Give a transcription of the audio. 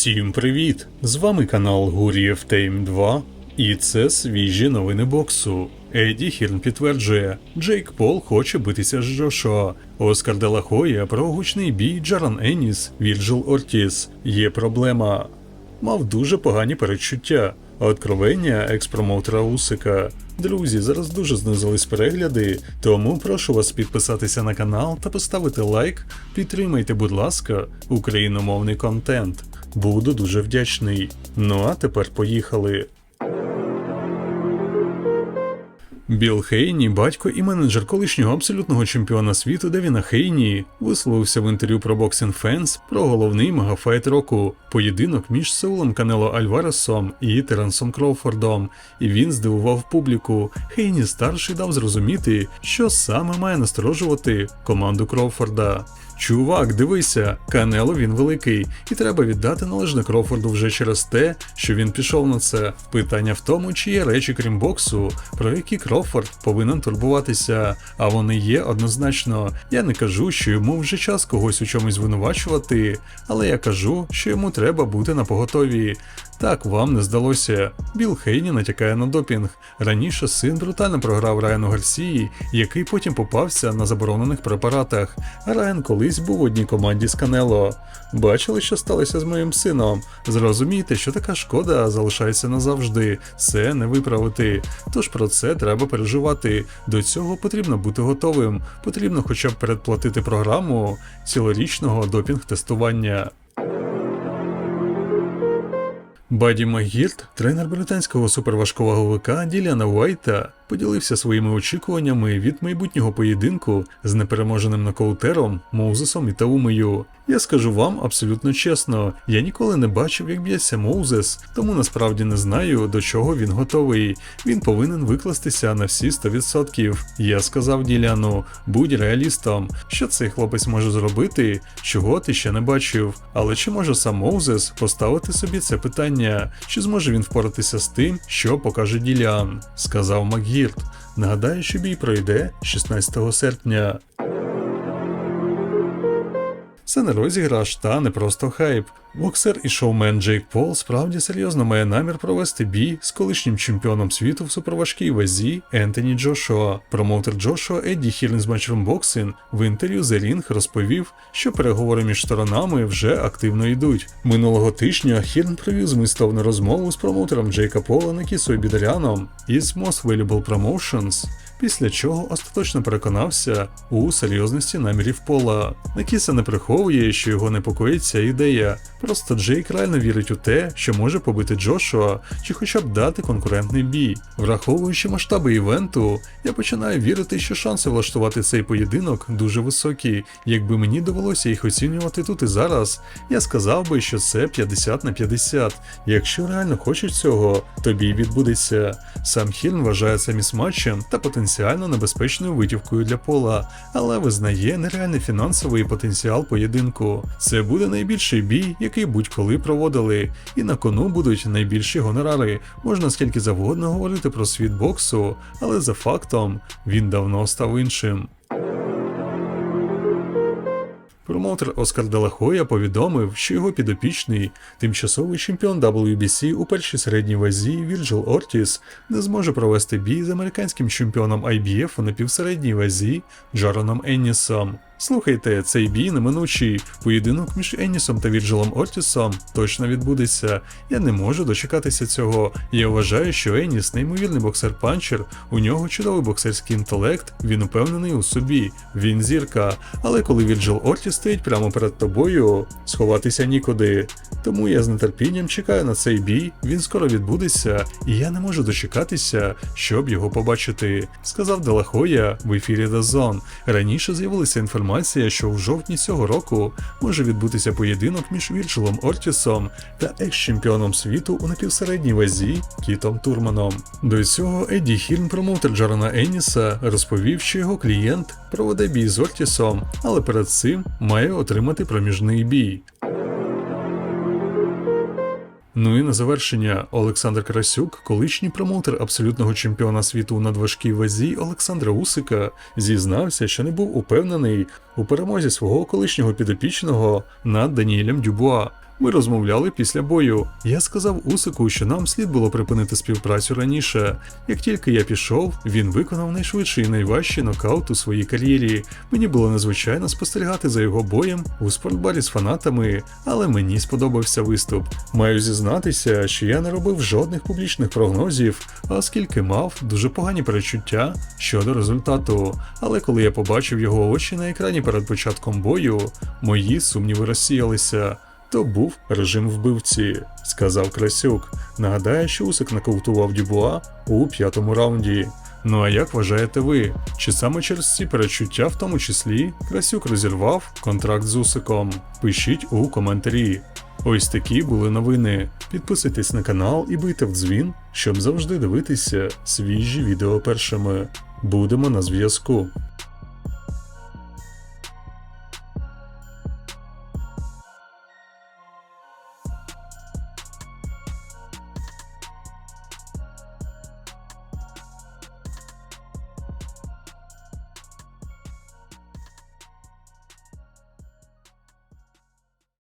Всім привіт! З вами канал Гурієв Тейм 2, і це свіжі новини боксу. Еді Хірн підтверджує, Джейк Пол хоче битися з Джошуа. Оскар Делахоя про гучний бій Джаран Еніс, Вірджил Ортіс. Є проблема. Мав дуже погані передчуття. Откровення експромоутера Усика. Друзі, зараз дуже знизились перегляди, тому прошу вас підписатися на канал та поставити лайк. Підтримайте, будь ласка, україномовний контент. Буду дуже вдячний. Ну а тепер поїхали. Біл Хейні, батько і менеджер колишнього абсолютного чемпіона світу Девіна Хейні, висловився в інтерв'ю про Boxing Fans про головний мегафайт року поєдинок між Сеулом Канело Альваресом і Теренсом Кроуфордом. І він здивував публіку. Хейні старший дав зрозуміти, що саме має насторожувати команду Кроуфорда. Чувак, дивися, Канело він великий, і треба віддати належне Крофорду вже через те, що він пішов на це. Питання в тому, чи є речі, крім боксу, про які Крофорд повинен турбуватися, а вони є однозначно. Я не кажу, що йому вже час когось у чомусь звинувачувати, але я кажу, що йому треба бути на поготові. Так вам не здалося. Біл Хейні натякає на допінг. Раніше син брутально програв Райану Гарсії, який потім попався на заборонених препаратах. Райан колись був в одній команді з Канело. Бачили, що сталося з моїм сином. Зрозумійте, що така шкода залишається назавжди. Це не виправити. Тож про це треба переживати. До цього потрібно бути готовим. Потрібно хоча б передплатити програму цілорічного допінг-тестування. Баді Магірт, тренер британського суперважковаговика Діляна Уайта, поділився своїми очікуваннями від майбутнього поєдинку з непереможеним нокаутером Моузесом і Таумею. Я скажу вам абсолютно чесно, я ніколи не бачив, як б'ється Моузес, тому насправді не знаю, до чого він готовий. Він повинен викластися на всі 100%. Я сказав Діляну, будь реалістом, що цей хлопець може зробити, чого ти ще не бачив. Але чи може сам Моузес поставити собі це питання, чи зможе він впоратися з тим, що покаже Ділян? Сказав Макгірт. Нагадаю, що бій пройде 16 серпня. Це не розіграш та не просто хайп. Боксер і шоумен Джейк Пол справді серйозно має намір провести бій з колишнім чемпіоном світу в суперважкій вазі Ентоні Джошуа. Промоутер Джошуа Едді Хілін з Matchroom Boxing в інтерв'ю The Ring розповів, що переговори між сторонами вже активно йдуть. Минулого тижня Хілін провів змістовну розмову з промоутером Джейка Пола Накісою Бідаряном із Most Valuable Promotions. Після чого остаточно переконався у серйозності намірів Пола. Накіса не приховує, що його непокоїть ця ідея. Просто Джейк реально вірить у те, що може побити Джошуа чи хоча б дати конкурентний бій. Враховуючи масштаби івенту, я починаю вірити, що шанси влаштувати цей поєдинок дуже високі. Якби мені довелося їх оцінювати тут і зараз, я сказав би, що це 50 на 50. Якщо реально хочеш цього, то бій відбудеться. Сам Хірн вважає це місматчем та потенціально небезпечною витівкою для пола, але визнає нереальний фінансовий потенціал поєдинку. Це буде найбільший бій, який будь-коли проводили, і на кону будуть найбільші гонорари. Можна скільки завгодно говорити про світ боксу, але за фактом він давно став іншим. Промоутер Оскар Делахоя повідомив, що його підопічний, тимчасовий чемпіон WBC у першій середній вазі Вірджил Ортіс не зможе провести бій з американським чемпіоном IBF у напівсередній вазі Джароном Еннісом. Слухайте, цей бій неминучий. Поєдинок між Еннісом та Вірджилом Ортісом точно відбудеться. Я не можу дочекатися цього. Я вважаю, що Еніс неймовірний боксер-панчер, у нього чудовий боксерський інтелект, він упевнений у собі, він зірка. Але коли Вірджил Ортіс стоїть прямо перед тобою, сховатися нікуди. Тому я з нетерпінням чекаю на цей бій, він скоро відбудеться, і я не можу дочекатися, щоб його побачити, сказав Делахоя в ефірі Zone. Раніше з'явилася інформація, що в жовтні цього року може відбутися поєдинок між Вірджилом Ортісом та екс-чемпіоном світу у напівсередній вазі Кітом Турманом. До цього Едді Хірн, промоутер Джарана Еніса, розповів, що його клієнт проведе бій з Ортісом, але перед цим має отримати проміжний бій. Ну і на завершення Олександр Красюк, колишній промоутер абсолютного чемпіона світу у надважкій вазі Олександра Усика, зізнався, що не був упевнений у перемозі свого колишнього підопічного над Даніелем Дюбуа. Ми розмовляли після бою. Я сказав Усику, що нам слід було припинити співпрацю раніше. Як тільки я пішов, він виконав найшвидший і найважчий нокаут у своїй кар'єрі. Мені було незвичайно спостерігати за його боєм у спортбарі з фанатами, але мені сподобався виступ. Маю зізнатися, що я не робив жодних публічних прогнозів, оскільки мав дуже погані перечуття щодо результату. Але коли я побачив його очі на екрані перед початком бою, мої сумніви розсіялися. То був режим вбивці, сказав Красюк. Нагадаю, що Усик нокаутував Дюбуа у п'ятому раунді. Ну а як вважаєте ви? Чи саме через ці перечуття, в тому числі, Красюк розірвав контракт з Усиком? Пишіть у коментарі. Ось такі були новини. Підписуйтесь на канал і бийте в дзвін, щоб завжди дивитися свіжі відео першими. Будемо на зв'язку.